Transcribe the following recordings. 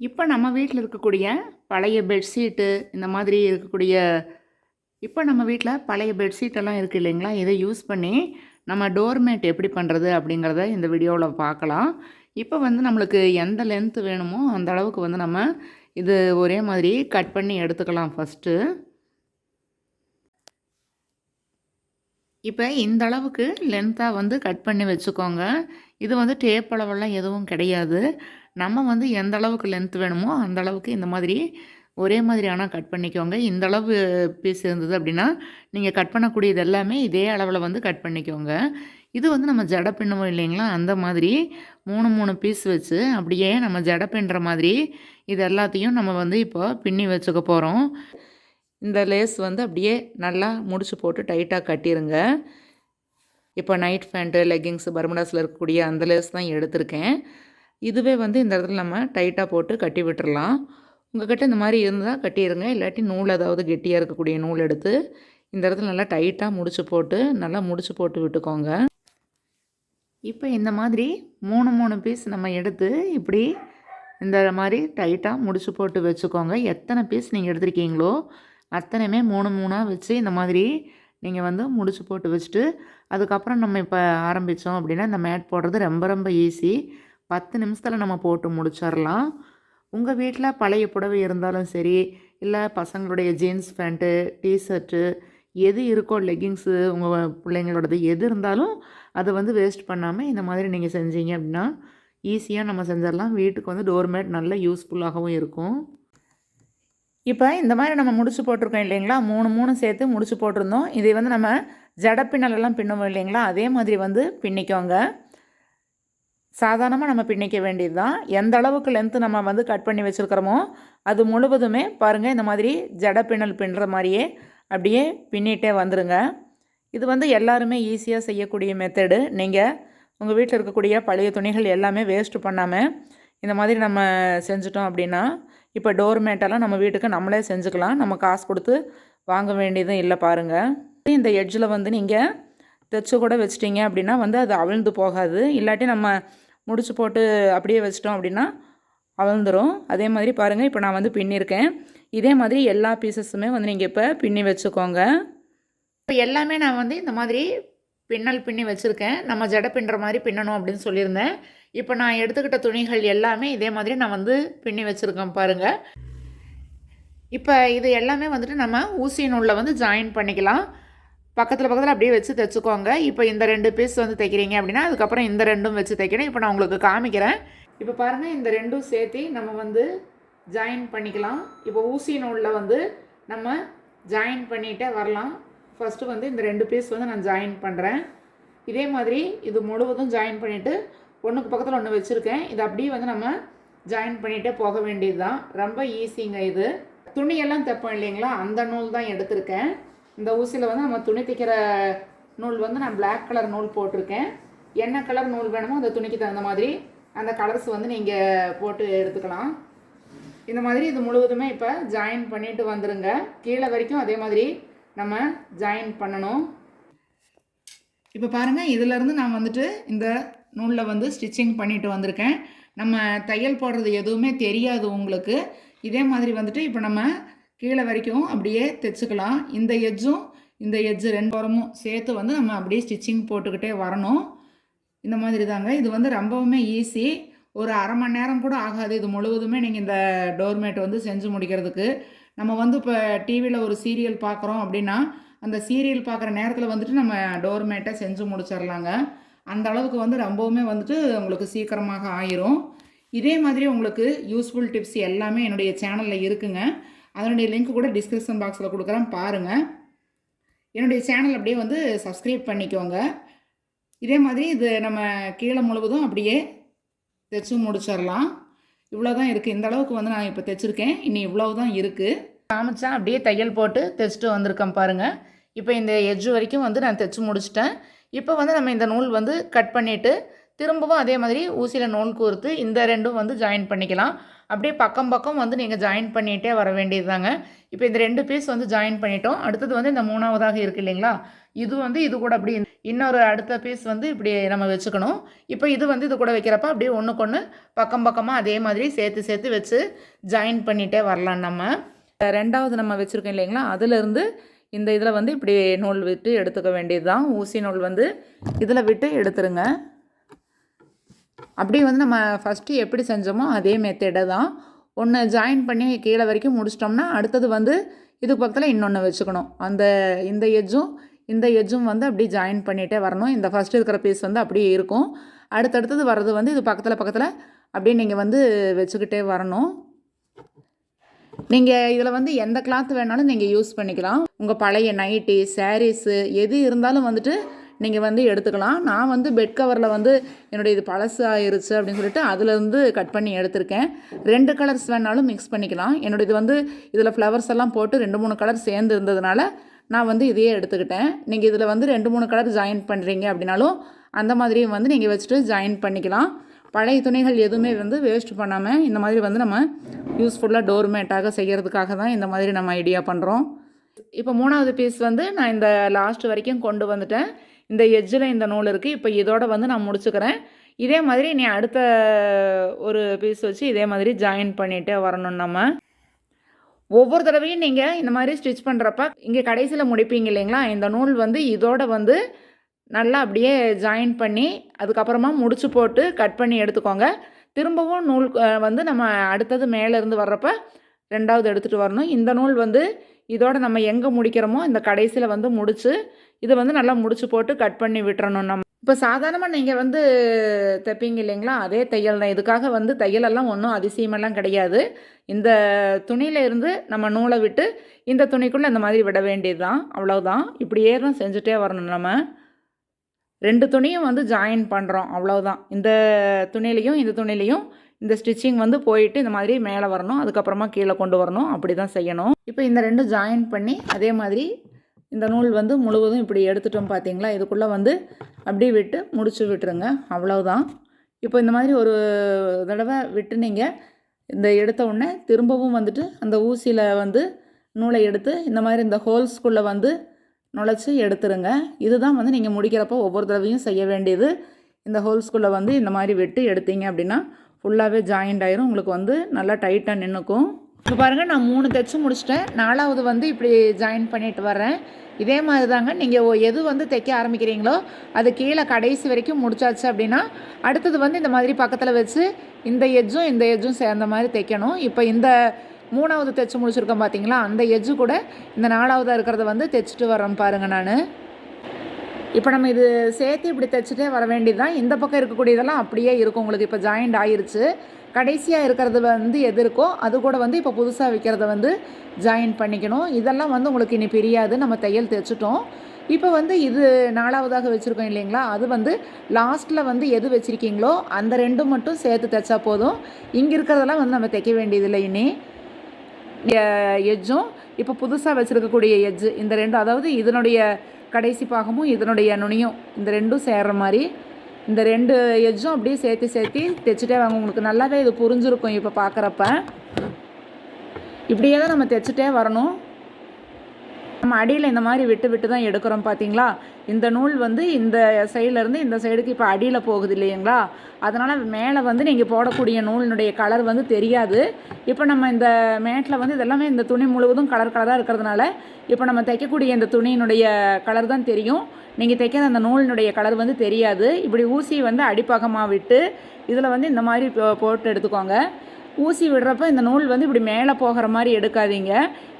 இப்போ நம்ம வீட்டில் இருக்கக்கூடிய பழைய பெட்ஷீட்டு இந்த மாதிரி இருக்கக்கூடிய இப்போ நம்ம வீட்டில் பழைய பெட்ஷீட்டெல்லாம் இருக்குது இல்லைங்களா? இதை யூஸ் பண்ணி நம்ம டோர்மேட் எப்படி பண்ணுறது அப்படிங்கிறத இந்த வீடியோவில் பார்க்கலாம். இப்போ வந்து நம்மளுக்கு எந்த லென்த்து வேணுமோ அந்த அளவுக்கு வந்து நம்ம இது ஒரே மாதிரி கட் பண்ணி எடுத்துக்கலாம் ஃபஸ்ட்டு இப்போ இந்த அளவுக்கு லென்த்தாக வந்து கட் பண்ணி வச்சுக்கோங்க. இது வந்து டேப் அளவெல்லாம் எதுவும் கிடையாது. நம்ம வந்து எந்த அளவுக்கு லென்த் வேணுமோ அந்த அளவுக்கு இந்த மாதிரி ஒரே மாதிரியான கட் பண்ணிக்கோங்க. இந்த அளவு பீஸ் இருந்தது அப்படின்னா நீங்கள் கட் பண்ணக்கூடியது எல்லாமே இதே அளவில் வந்து கட் பண்ணிக்கோங்க. இது வந்து நம்ம ஜட பின்னுவோம் இல்லைங்களா? அந்த மாதிரி மூணு மூணு பீஸ் வச்சு அப்படியே நம்ம ஜட பின்னுற மாதிரி இது எல்லாத்தையும் நம்ம வந்து இப்போ பின்னி வச்சுக்க போகிறோம் இந்த லேஸ் வந்து அப்படியே நல்லா முடிச்சு போட்டு டைட்டாக கட்டிடுங்க இப்போ நைட் பேண்ட்டு லெக்கிங்ஸு பர்மடாஸில் இருக்கக்கூடிய அந்த லேஸ் தான் எடுத்திருக்கேன். இதுவே வந்து இந்த இடத்துல நம்ம டைட்டாக போட்டு கட்டி விட்டுறலாம். உங்கள்கிட்ட இந்த மாதிரி இருந்தால் கட்டிடுங்க இல்லாட்டி நூல் ஏதாவது கெட்டியாக இருக்கக்கூடிய நூல் எடுத்து இந்த இடத்துல நல்லா டைட்டாக முடிச்சு போட்டு நல்லா முடிச்சு போட்டு விட்டுக்கோங்க. இப்போ இந்த மாதிரி மூணு மூணு பீஸ் நம்ம எடுத்து இப்படி இந்த மாதிரி டைட்டாக முடிச்சு போட்டு வச்சுக்கோங்க. எத்தனை பீஸ் நீங்கள் எடுத்திருக்கீங்களோ அத்தனையுமே மூணு மூணாக வச்சு இந்த மாதிரி நீங்கள் வந்து முடிச்சு போட்டு வச்சுட்டு அதுக்கப்புறம் நம்ம இப்போ ஆரம்பித்தோம் அப்படின்னா இந்த மேட் போடுறது ரொம்ப ரொம்ப ஈஸி. பத்து நிமிஷத்தில் நம்ம போட்டு முடிச்சிடலாம். உங்கள் வீட்டில் பழைய புடவை இருந்தாலும் சரி இல்லை பசங்களுடைய ஜீன்ஸ் பேண்ட்டு டிஷர்ட்டு எது இருக்கோ லெகிங்ஸு உங்கள் பிள்ளைங்களோடது எது இருந்தாலும் அதை வந்து வேஸ்ட் பண்ணாமல் இந்த மாதிரி நீங்கள் செஞ்சீங்க அப்படின்னா ஈஸியாக நம்ம செஞ்சிடலாம். வீட்டுக்கு வந்து டோர்மேட் நல்ல யூஸ்ஃபுல்லாகவும் இருக்கும். இப்போ இந்த மாதிரி நம்ம முடிச்சு போட்டிருக்கோம் இல்லைங்களா? மூணு மூணு சேர்த்து முடிச்சு போட்டிருந்தோம். இதை வந்து நம்ம ஜடப்பின்னலெல்லாம் பின்னுவோம் இல்லைங்களா? அதே மாதிரி வந்து பின்னிக்கோங்க. சாதாரணமாக நம்ம பின்னிக்க வேண்டியது தான் எந்த அளவுக்கு லென்த்து நம்ம வந்து கட் பண்ணி வச்சுருக்கிறோமோ அது முழுவதுமே பாருங்கள் இந்த மாதிரி ஜடப்பின்னல் பின்னல் பின்னுற மாதிரியே அப்படியே பின்னிட்டே வந்துடுங்க இது வந்து எல்லாருமே ஈஸியாக செய்யக்கூடிய மெத்தடு நீங்கள் உங்கள் வீட்டில் இருக்கக்கூடிய பழைய துணிகள் எல்லாமே வேஸ்ட்டு பண்ணாமல் இந்த மாதிரி நம்ம செஞ்சிட்டோம் அப்படின்னா இப்போ டோர்மேட்டெல்லாம் நம்ம வீட்டுக்கு நம்மளே செஞ்சுக்கலாம். நம்ம காசு கொடுத்து வாங்க வேண்டியதும் இல்லை பாருங்கள் இந்த எட்ஜில் வந்து நீங்கள் தைச்சு கூட வச்சிட்டிங்க அப்படின்னா வந்து அது அவிழ்ந்து போகாது. இல்லாட்டி நம்ம முடிச்சு போட்டு அப்படியே வச்சிட்டோம் அப்படின்னா அவிழ்ந்துடும் அதே மாதிரி பாருங்கள் இப்போ நான் வந்து பின்னிருக்கேன் இதே மாதிரி எல்லா பீசஸுமே வந்து நீங்கள் இப்போ பின்னி வச்சுக்கோங்க. இப்போ எல்லாமே நான் வந்து இந்த மாதிரி பின்னல் பின்னி வச்சுருக்கேன். நம்ம ஜடை பின்னுற மாதிரி பின்னணும் அப்படின்னு சொல்லியிருந்தேன். இப்போ நான் எடுத்துக்கிட்ட துணிகள் எல்லாமே இதே மாதிரி நான் வந்து பின்னி வச்சுருக்கேன் பாருங்கள் இப்போ இது எல்லாமே வந்துட்டு நம்ம ஊசி நூலில் வந்து ஜாயின் பண்ணிக்கலாம். பக்கத்தில் பக்கத்தில் அப்படியே வச்சு தைச்சிக்கோங்க. இப்போ இந்த ரெண்டு பீஸ் வந்து தைக்கிறீங்க அப்படின்னா அதுக்கப்புறம் இந்த ரெண்டும் வச்சு தைக்கணும். இப்போ நான் உங்களுக்கு காமிக்கிறேன். இப்போ பாருங்கள் இந்த ரெண்டும் சேர்த்து நம்ம வந்து ஜாயின் பண்ணிக்கலாம். இப்போ ஊசி நூலில் வந்து நம்ம ஜாயின் பண்ணிகிட்டே வரலாம். ஃபஸ்ட்டு வந்து இந்த ரெண்டு பீஸ் வந்து நான் ஜாயின் பண்ணுறேன் இதே மாதிரி இது முழுவதும் ஜாயின் பண்ணிவிட்டு ஒன்றுக்கு பக்கத்தில் ஒன்று வச்சுருக்கேன். இது அப்படியே வந்து நம்ம ஜாயின் பண்ணிகிட்டே போக வேண்டியது தான் ரொம்ப ஈஸிங்க இது. துணியெல்லாம் தைப்போம் இல்லைங்களா? அந்த நூல் தான் எடுத்திருக்கேன். இந்த ஊசியில் வந்து நம்ம துணி தைக்கிற நூல் வந்து நான் பிளாக் கலர் நூல் போட்டிருக்கேன். என்ன கலர் நூல் வேணுமோ அந்த துணிக்கு தகுந்த மாதிரி அந்த கலர்ஸ் வந்து நீங்கள் போட்டு எடுத்துக்கலாம். இந்த மாதிரி இது முழுவதுமே இப்போ ஜாயின் பண்ணிட்டு வந்துடுங்க கீழே வரைக்கும் அதே மாதிரி நம்ம ஜாயின் பண்ணணும். இப்போ பாருங்கள் இதிலேருந்து நான் வந்துட்டு இந்த நூலில் வந்து ஸ்டிச்சிங் பண்ணிட்டு வந்திருக்கேன். நம்ம தையல் போடுறது எதுவுமே தெரியாது உங்களுக்கு. இதே மாதிரி வந்துட்டு இப்போ நம்ம கீழே வரைக்கும் அப்படியே தைச்சிக்கலாம். இந்த எஜ்ஜும் இந்த எஜ்ஜு ரெண்டு வாரமும் சேர்த்து வந்து நம்ம அப்படியே ஸ்டிச்சிங் போட்டுக்கிட்டே வரணும். இந்த மாதிரி தாங்க. இது வந்து ரொம்பவுமே ஈஸி ஒரு அரை மணி நேரம் கூட ஆகாது. இது முழுவதுமே நீங்கள் இந்த டோர்மேட் வந்து செஞ்சு முடிக்கிறதுக்கு. நம்ம வந்து இப்போ டிவியில் ஒரு சீரியல் பார்க்குறோம் அப்படின்னா அந்த சீரியல் பார்க்குற நேரத்தில் வந்துட்டு நம்ம டோர்மேட்டை செஞ்சு முடிச்சிடலாங்க. அந்த அளவுக்கு வந்து ரொம்பவுமே வந்துட்டு உங்களுக்கு சீக்கிரமாக ஆயிரும். இதே மாதிரி உங்களுக்கு யூஸ்ஃபுல் டிப்ஸ் எல்லாமே என்னுடைய சேனலில் இருக்குங்க. அதனுடைய லிங்க் கூட டிஸ்கிரிப்ஷன் பாக்ஸில் கொடுக்குறேன் பாருங்கள் என்னுடைய சேனல் அப்படியே வந்து சப்ஸ்கிரைப் பண்ணிக்கோங்க. இதே மாதிரி இது நம்ம கீழே முழுவதும் அப்படியே தைச்சு முடிச்சிடலாம். இவ்வளோ தான் இருக்குது இந்த அளவுக்கு வந்து நான் இப்போ தைச்சிருக்கேன். இனி இவ்வளோ தான் இருக்குது காமிச்சா அப்படியே தையல் போட்டு தைச்சிட்டு வந்திருக்கேன் பாருங்கள் இப்போ இந்த எஜ்ஜு வரைக்கும் வந்து நான் தைச்சு முடிச்சிட்டேன். இப்போ வந்து நம்ம இந்த நூல் வந்து கட் பண்ணிவிட்டு திரும்பவும் அதே மாதிரி ஊசியில் நூல் கோர்த்து இந்த ரெண்டும் வந்து ஜாயின் பண்ணிக்கலாம். அப்படியே பக்கம் பக்கம் வந்து நீங்கள் ஜாயின் பண்ணிகிட்டே வர வேண்டியது தாங்க இப்போ இந்த ரெண்டு பீஸ் வந்து ஜாயின் பண்ணிட்டோம். அடுத்தது வந்து இந்த மூணாவதாக இருக்குது இல்லைங்களா? இது வந்து இது கூட அப்படி இன்னொரு அடுத்த பீஸ் வந்து இப்படி நம்ம வச்சுக்கணும். இப்போ இது வந்து இது கூட வைக்கிறப்ப அப்படியே ஒன்றுக்கு ஒன்று பக்கம் பக்கமாக அதே மாதிரி சேர்த்து சேர்த்து வச்சு ஜாயின் பண்ணிகிட்டே வரலாம் நம்ம. ரெண்டாவது நம்ம வச்சுருக்கோம் இல்லைங்களா? அதுலேருந்து இந்த இதில் வந்து இப்படி நூல் விட்டு எடுத்துக்க வேண்டியது தான் ஊசி நூல் வந்து இதில் விட்டு எடுத்துருங்க. அப்படியே வந்து நம்ம ஃபஸ்ட்டு எப்படி செஞ்சோமோ அதே மெத்தடை தான். ஒன்று ஜாயின் பண்ணி கீழே வரைக்கும் முடிச்சிட்டோம்னா அடுத்தது வந்து இதுக்கு பக்கத்தில் இன்னொன்று வச்சுக்கணும். அந்த இந்த எஜ்ஜும் இந்த எஜ்ஜும் வந்து அப்படியே ஜாயின் பண்ணிகிட்டே வரணும். இந்த ஃபஸ்ட்டு இருக்கிற பீஸ் வந்து அப்படியே இருக்கும். அடுத்தடுத்தது வர்றது வந்து இது பக்கத்தில் பக்கத்தில் அப்படியே நீங்கள் வந்து வச்சுக்கிட்டே வரணும். நீங்கள் இதில் வந்து எந்த கிளாத் வேணாலும் நீங்கள் யூஸ் பண்ணிக்கலாம். உங்கள் பழைய நைட்டி சாரீஸு எது இருந்தாலும் வந்துட்டு நீங்கள் வந்து எடுத்துக்கலாம். நான் வந்து பெட் கவரில் வந்து என்னுடைய இது பழசு ஆயிருச்சு அப்படின்னு சொல்லிட்டு அதுலேருந்து கட் பண்ணி எடுத்திருக்கேன். ரெண்டு கலர்ஸ் வேணாலும் மிக்ஸ் பண்ணிக்கலாம். என்னுடைய இது வந்து இதில் ஃப்ளவர்ஸ் எல்லாம் போட்டு ரெண்டு மூணு கலர் சேர்ந்து இருந்ததுனால நான் வந்து இதையே எடுத்துக்கிட்டேன். நீங்கள் இதில் வந்து ரெண்டு மூணு கலர் ஜாயின் பண்ணுறீங்க அப்படின்னாலும் அந்த மாதிரியும் வந்து நீங்கள் வச்சுட்டு ஜாயின் பண்ணிக்கலாம். பழைய துணிகள் எதுவுமே வந்து வேஸ்ட் பண்ணாமல் இந்த மாதிரி வந்து நம்ம யூஸ்ஃபுல்லாக டோர்மேட்டாக செய்கிறதுக்காக தான் இந்த மாதிரி நம்ம ஐடியா பண்ணுறோம் இப்போ மூணாவது பீஸ் வந்து நான் இந்த லாஸ்ட் வரைக்கும் கொண்டு வந்துட்டேன். இந்த எஜ்ஜில் இந்த நூல் இருக்குது இப்போ இதோட வந்து நான் முடிச்சுக்கிறேன். இதே மாதிரி நீ அடுத்த ஒரு பீஸ் வச்சு இதே மாதிரி ஜாயின் பண்ணிகிட்டே வரணும் நம்ம. ஒவ்வொரு தடவையும் நீங்கள் இந்த மாதிரி ஸ்டிச் பண்ணுறப்ப இங்கே கடைசியில் முடிப்பீங்க இல்லைங்களா? இந்த நூல் வந்து இதோட வந்து நல்லா அப்படியே ஜாயின் பண்ணி அதுக்கப்புறமா முடிச்சு போட்டு கட் பண்ணி எடுத்துக்கோங்க. திரும்பவும் நூல் வந்து நம்ம அடுத்தது மேலேருந்து வர்றப்ப ரெண்டாவது எடுத்துகிட்டு வரணும். இந்த நூல் வந்து இதோட நம்ம எங்கே முடிக்கிறோமோ இந்த கடைசியில் வந்து முடித்து இதை வந்து நல்லா முடிச்சு போட்டு கட் பண்ணி விட்டுறணும் நம்ம. இப்போ சாதாரணமாக நீங்கள் வந்து தைப்பீங்க இல்லைங்களா? அதே தையல் தான். இதுக்காக வந்து தையலெல்லாம் ஒன்றும் அதிசயமெல்லாம் கிடையாது. இந்த துணியில இருந்து நம்ம நூலை விட்டு இந்த துணிக்குள்ளே இந்த மாதிரி விட வேண்டியது தான் அவ்வளோதான் இப்படியே தான் செஞ்சுட்டே வரணும் நம்ம. ரெண்டு துணியும் வந்து ஜாயின் பண்ணுறோம் அவ்வளோதான் இந்த துணிலையும் இந்த துணிலையும் இந்த ஸ்டிச்சிங் வந்து போயிட்டு இந்த மாதிரி மேலே வரணும் அதுக்கப்புறமா கீழே கொண்டு வரணும் அப்படி தான் செய்யணும். இப்போ இந்த ரெண்டும் ஜாயின் பண்ணி அதே மாதிரி இந்த நூல் வந்து முழுவதும் இப்படி எடுத்துட்டோம் பார்த்தீங்களா இதுக்குள்ளே வந்து அப்படியே விட்டு முடிச்சு விட்டுருங்க அவ்வளோதான் இப்போ இந்த மாதிரி ஒரு தடவை விட்டு நீங்கள் இந்த எடுத்த உடனே திரும்பவும் வந்துட்டு அந்த ஊசியில் வந்து நூலை எடுத்து இந்த மாதிரி இந்த ஹோல்ஸ்குள்ளே வந்து நுழைச்சி எடுத்துருங்க. இதுதான் வந்து நீங்கள் முடிக்கிறப்போ ஒவ்வொரு தடவையும் செய்ய வேண்டியது. இந்த ஹோல்ஸ்குள்ளே வந்து இந்த மாதிரி விட்டு எடுத்தீங்க அப்படின்னா ஃபுல்லாகவே ஜாயிண்ட் ஆயிரும். உங்களுக்கு வந்து நல்லா டைட்டாக நின்றுக்கும் இப்போ பாருங்கள் நான் மூணு தைச்சு முடிச்சிட்டேன். நாலாவது வந்து இப்படி ஜாயின் பண்ணிட்டு வரேன் இதே மாதிரி தாங்க நீங்கள் எது வந்து தைக்க ஆரம்பிக்கிறீங்களோ அது கீழே கடைசி வரைக்கும் முடிச்சாச்சு அப்படின்னா அடுத்தது வந்து இந்த மாதிரி பக்கத்தில் வச்சு இந்த எஜ்ஜும் இந்த எஜ்ஜும் சேர்ந்த மாதிரி தைக்கணும். இப்போ இந்த மூணாவது தைச்சு முடிச்சிருக்கேன் பார்த்தீங்களா அந்த எஜ்ஜு கூட இந்த நாலாவதாக இருக்கிறத வந்து தைச்சிட்டு வரேன் பாருங்கள் நான். இப்போ நம்ம இது சேர்த்து இப்படி தைச்சிட்டே வர வேண்டியது தான் இந்த பக்கம் இருக்கக்கூடியதெல்லாம் அப்படியே இருக்கும். உங்களுக்கு இப்போ ஜாயிண்ட் ஆயிருச்சு. கடைசியாக இருக்கிறது வந்து எது இருக்கோ அது கூட வந்து இப்போ புதுசாக வைக்கிறத வந்து ஜாயின் பண்ணிக்கணும். இதெல்லாம் வந்து உங்களுக்கு இனி பிரியாது. நம்ம தையல் தைச்சிட்டோம் இப்போ வந்து இது நாலாவதாக வச்சுருக்கோம் இல்லைங்களா? அது வந்து லாஸ்ட்டில் வந்து எது வச்சுருக்கீங்களோ அந்த ரெண்டும் மட்டும் சேர்த்து தைச்சா போதும். இங்கே இருக்கிறதெல்லாம் வந்து நம்ம தைக்க வேண்டியதில்லை இனி. எஜ்ஜும் இப்போ புதுசாக வச்சுருக்கக்கூடிய எஜ்ஜு. இந்த ரெண்டும் அதாவது இதனுடைய கடைசி பாகமும் இதனுடைய நுனியும் இந்த ரெண்டும் சேர்கிற மாதிரி இந்த ரெண்டு எஜ்ஜும் அப்படியே சேர்த்து சேர்த்து தைச்சிட்டே வாங்க. உங்களுக்கு நல்லாவே இது புரிஞ்சிருக்கும் இப்போ பார்க்குறப்ப இப்படியே தான் நம்ம தைச்சிட்டே வரணும். நம்ம அடியில் இந்த மாதிரி விட்டு விட்டு தான் எடுக்கிறோம் பார்த்தீங்களா இந்த நூல் வந்து இந்த சைட்லேருந்து இந்த சைடுக்கு இப்போ அடியில் போகுது இல்லைங்களா? அதனால் மேலே வந்து நீங்கள் போடக்கூடிய நூலினுடைய கலர் வந்து தெரியாது. இப்போ நம்ம இந்த மேட்டில் வந்து இதெல்லாமே இந்த துணி முழுவதும் கலர் கலராக இருக்கிறதுனால இப்போ நம்ம தைக்கக்கூடிய இந்த துணியினுடைய கலர் தான் தெரியும். நீங்கள் தைக்கிற அந்த நூலினுடைய கலர் வந்து தெரியாது. இப்படி ஊசி வந்து அடிப்பாகமாக விட்டு இதில் வந்து இந்த மாதிரி போ- போட்டு எடுத்துக்கோங்க. ஊசி விடுறப்ப இந்த நூல் வந்து இப்படி மேலே போகிற மாதிரி எடுக்காதீங்க.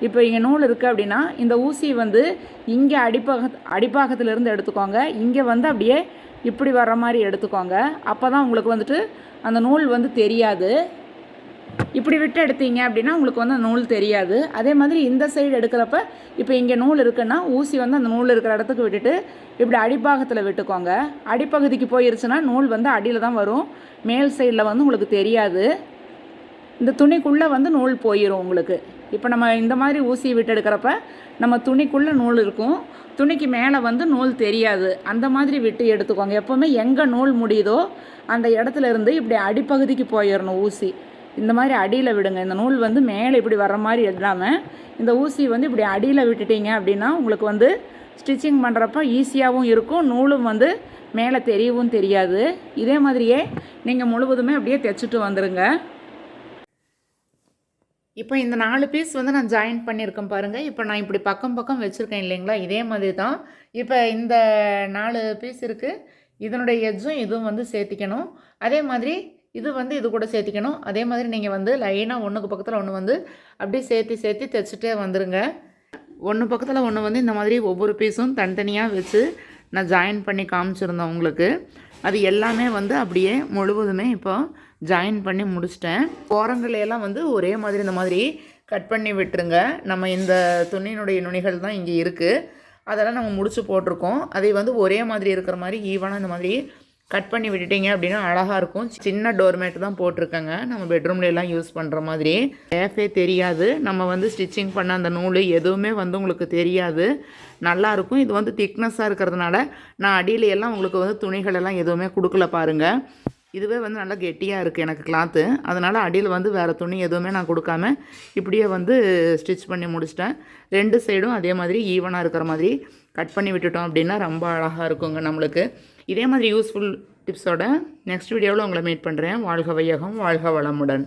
இப்போ இங்கே நூல் இருக்குது அப்படின்னா இந்த ஊசி வந்து இங்கே அடிப்பாக அடிப்பாகத்திலிருந்து எடுத்துக்கோங்க. இங்கே வந்து அப்படியே இப்படி வர்ற மாதிரி எடுத்துக்கோங்க. அப்போ தான் உங்களுக்கு வந்துட்டு அந்த நூல் வந்து தெரியாது. இப்படி விட்டு எடுத்தீங்க அப்படின்னா உங்களுக்கு வந்து அந்த நூல் தெரியாது. அதே மாதிரி இந்த சைடு எடுக்கிறப்ப இப்போ இங்கே நூல் இருக்குன்னா ஊசி வந்து அந்த நூல் இருக்கிற இடத்துக்கு விட்டுட்டு இப்படி அடிப்பாகத்தில் விட்டுக்கோங்க. அடிப்பகுதிக்கு போயிருச்சுன்னா நூல் வந்து அடியில் தான் வரும். மேல் சைடில் வந்து உங்களுக்கு தெரியாது. இந்த துணிக்குள்ளே வந்து நூல் போயிடும் உங்களுக்கு. இப்போ நம்ம இந்த மாதிரி ஊசி விட்டு எடுக்கிறப்ப நம்ம துணிக்குள்ளே நூல் இருக்கும். துணிக்கு மேலே வந்து நூல் தெரியாது. அந்த மாதிரி விட்டு எடுத்துக்கோங்க. எப்போவுமே எங்கே நூல் முடியுதோ அந்த இடத்துல இருந்து இப்படி அடிப்பகுதிக்கு போயிடணும் ஊசி. இந்த மாதிரி அடியில் விடுங்க. இந்த நூல் வந்து மேலே இப்படி வர்ற மாதிரி இல்லாமல் இந்த ஊசி வந்து இப்படி அடியில் விட்டுட்டீங்க அப்படின்னா உங்களுக்கு வந்து ஸ்டிச்சிங் பண்ணுறப்ப ஈஸியாகவும் இருக்கும். நூலும் வந்து மேலே தெரியவும் தெரியாது. இதே மாதிரியே நீங்கள் முழுவதுமே அப்படியே தைச்சிட்டு வந்துடுங்க இப்போ இந்த நாலு பீஸ் வந்து நான் ஜாயின் பண்ணியிருக்கேன் பாருங்கள் இப்போ நான் இப்படி பக்கம் பக்கம் வச்சுருக்கேன் இல்லைங்களா? இதே மாதிரி தான். இப்போ இந்த நாலு பீஸ் இருக்குது இதனுடைய எட்ஜும் இதுவும் வந்து சேர்த்திக்கணும். அதே மாதிரி இது வந்து இது கூட சேர்த்திக்கணும். அதே மாதிரி நீங்கள் வந்து லைனாக ஒன்றுக்கு பக்கத்தில் ஒன்று வந்து அப்படியே சேர்த்தி சேர்த்தி தைச்சிட்டே வந்துடுங்க ஒன்று பக்கத்தில் ஒன்று வந்து இந்த மாதிரி ஒவ்வொரு பீஸும் தனித்தனியாக வச்சு நான் ஜாயின் பண்ணி காமிச்சிருந்தேன் உங்களுக்கு. அது எல்லாமே வந்து அப்படியே முழுவதுமே இப்போ ஜாயின் பண்ணி முடிச்சிட்டேன். ஓரங்களையெல்லாம் வந்து ஒரே மாதிரி இந்த மாதிரி கட் பண்ணி விட்டுருங்க. நம்ம இந்த துணியினுடைய நுனிகள் தான் இங்கே இருக்குது அதெல்லாம் நம்ம முடிச்சு போட்டிருக்கோம். அதை வந்து ஒரே மாதிரி இருக்கிற மாதிரி ஈவனாக இந்த மாதிரி கட் பண்ணி விட்டுட்டீங்க அப்படின்னா அழகாக இருக்கும். சின்ன டோர்மேட் தான் போட்டிருக்கேங்க. நம்ம பெட்ரூம்லலாம் யூஸ் பண்ணுற மாதிரி. சேஃபே தெரியாது. நம்ம வந்து ஸ்டிச்சிங் பண்ண அந்த நூல் எதுவுமே வந்து உங்களுக்கு தெரியாது. நல்லா இருக்கும். இது வந்து திக்னஸ்ஸாக இருக்கிறதுனால நான் அடியில எல்லாம் உங்களுக்கு வந்து துணிகள் எல்லாம் எதுவுமே கொடுக்கல பாருங்கள் இதுவே வந்து நல்லா கெட்டியாக இருக்குது எனக்கு கிளாத்து அதனால் அடியில் வந்து வேறு துணி எதுவுமே நான் கொடுக்காம இப்படியே வந்து ஸ்டிச் பண்ணி முடிச்சிட்டேன். ரெண்டு சைடும் அதே மாதிரி ஈவனாக இருக்கிற மாதிரி கட் பண்ணி விட்டுட்டோம் அப்படின்னா ரொம்ப அழகாக இருக்குங்க நம்மளுக்கு. இதே மாதிரி யூஸ்ஃபுல் டிப்ஸோட நெக்ஸ்ட் வீடியோவில் உங்களை மீட் பண்ணுறேன் வாழ்க வையகம் வாழ்க வளமுடன்.